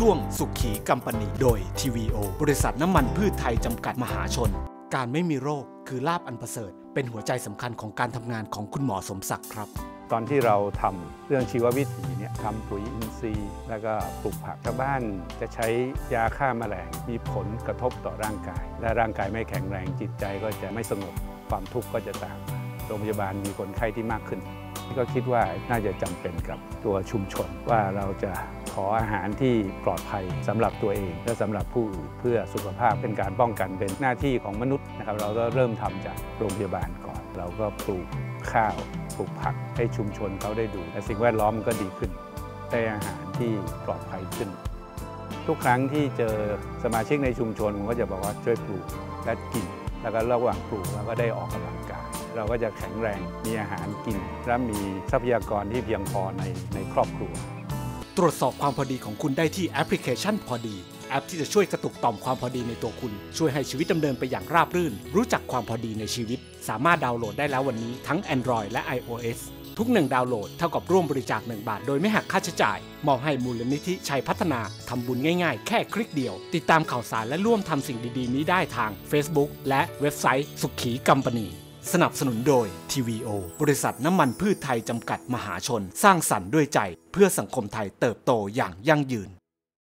ช่วงสุขีกัมปนีโดย TVO บริษัทน้ำมันพืชไทยจำกัดมหาชน การไม่มีโรคคือลาบอันประเสริฐ เป็นหัวใจสำคัญของการทำงานของคุณหมอสมศักดิ์ครับ ตอนที่เราทำเรื่องชีววิถีเนี่ยทำปุ๋ยอินทรีย์ แล้วก็ปลูกผักชาวบ้าน จะใช้ยาฆ่าแมลงมีผลกระทบต่อร่างกาย และร่างกายไม่แข็งแรงจิตใจก็จะไม่สงบความทุกข์ก็จะตามมาโรงพยาบาลมีคนไข้ที่มากขึ้น ก็คิดว่าน่าจะจำเป็นกับตัวชุมชนว่าเราจะ ขออาหารที่ปลอดภัยสำหรับตัวเอง และสำหรับผู้อื่นเพื่อสุขภาพเป็นการป้องกันเป็นหน้าที่ของมนุษย์นะครับ เราก็เริ่มทำจากโรงพยาบาลก่อน เราก็ปลูกข้าวปลูกผักให้ชุมชนเขาได้ดู และสิ่งแวดล้อมก็ดีขึ้นได้อาหารที่ปลอดภัยขึ้น ทุกครั้งที่เจอสมาชิกในชุมชนผมก็จะบอกว่าช่วยปลูกและกิน แล้วก็ระหว่างปลูกเราก็ได้ออกกำลังกาย เราก็จะแข็งแรงมีอาหารกิน และมีทรัพยากรที่เพียงพอในในครอบครัว ตรวจสอบความพอดีของคุณได้ที่แอปพลิเคชันพอดี แอปที่จะช่วยกระตุกต่อมความพอดีในตัวคุณ ช่วยให้ชีวิตดำเนินไปอย่างราบรื่น รู้จักความพอดีในชีวิต สามารถดาวน์โหลดได้แล้ววันนี้ทั้ง Android และ iOS ทุกหนึ่งดาวน์โหลดเท่ากับร่วมบริจาคหนึ่งบาท โดยไม่หักค่าใช้จ่าย มอบให้มูลนิธิชัยพัฒนา ทำบุญง่ายๆ แค่คลิกเดียว ติดตามข่าวสารและร่วมทำสิ่งดีๆ นี้ได้ทาง Facebook และเว็บไซต์สุขีกัมปนี สนับสนุนโดย TVO บริษัทน้ำมันพืชไทยจำกัดมหาชน สร้างสรรค์ด้วยใจ เพื่อสังคมไทยเติบโตอย่างยั่งยืน